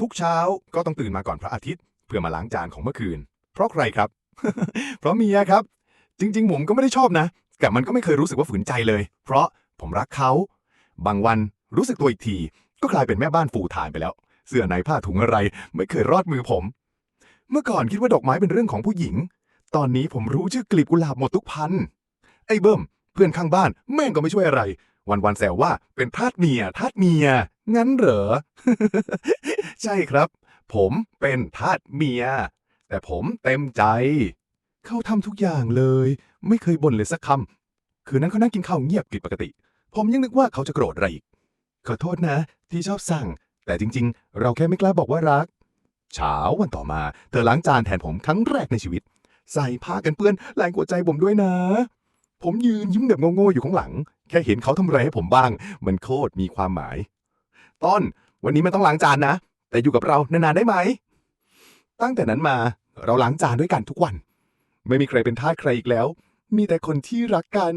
ทุกเช้าก็ต้องตื่นมาก่อนพระอาทิตย์ เพื่อมาล้างจานของเมื่อคืน เพราะใครครับ เพราะเมียครับ จริง ๆ ผมก็ไม่ได้ชอบนะ แต่มันก็ไม่เคยรู้สึกว่าฝืนใจเลย เพราะผมรักเขา บางวันรู้สึกตัวอีกที ก็กลายเป็นแม่บ้านฟูถ่ายไปแล้ว เสื้อในผ้าถุงอะไร ไม่เคยรอดมือผม เมื่อก่อนคิดว่าดอกไม้เป็นเรื่องของผู้หญิง ตอนนี้ผมรู้ชื่อกลีบกุหลาบหมดทุกพัน ไอ้เบิ้มเพื่อนข้างบ้านแม่งก็ไม่ช่วยอะไร วันๆแซวว่าเป็นทาสเมียทาสเมีย งั้นเหรอ ใช่ครับ ผมเป็นทาสเมีย แต่ผมเต็มใจ เขาทำทุกอย่างเลย ไม่เคยบ่นเลยสักคำ คืนนั้นเขานั่งกินข้าวเงียบผิดปกติ ผมยังนึกว่าเขาจะโกรธอะไรอีก ขอโทษนะ ที่ชอบสั่ง แต่จริง ๆ เราแค่ไม่กล้าบอกว่ารัก เช้าวันต่อมาเธอล้างจานแทนผมครั้งแรกในชีวิต ใส่ผ้ากันเปื้อนแรงกว่าใจผมด้วยนะ ผมยืนยิ้มแบบโง่ๆอยู่ข้างหลัง แค่เห็นเขาทำอะไรให้ผมบ้าง มันโคตรมีความหมาย ต้น วันนี้มันต้องล้างจานนะ แต่อยู่กับเรานานๆได้ไหม ตั้งแต่นั้นมาเราล้างจานด้วยกันทุกวัน ไม่มีใครเป็นทาสใครอีกแล้ว มีแต่คนที่รักกัน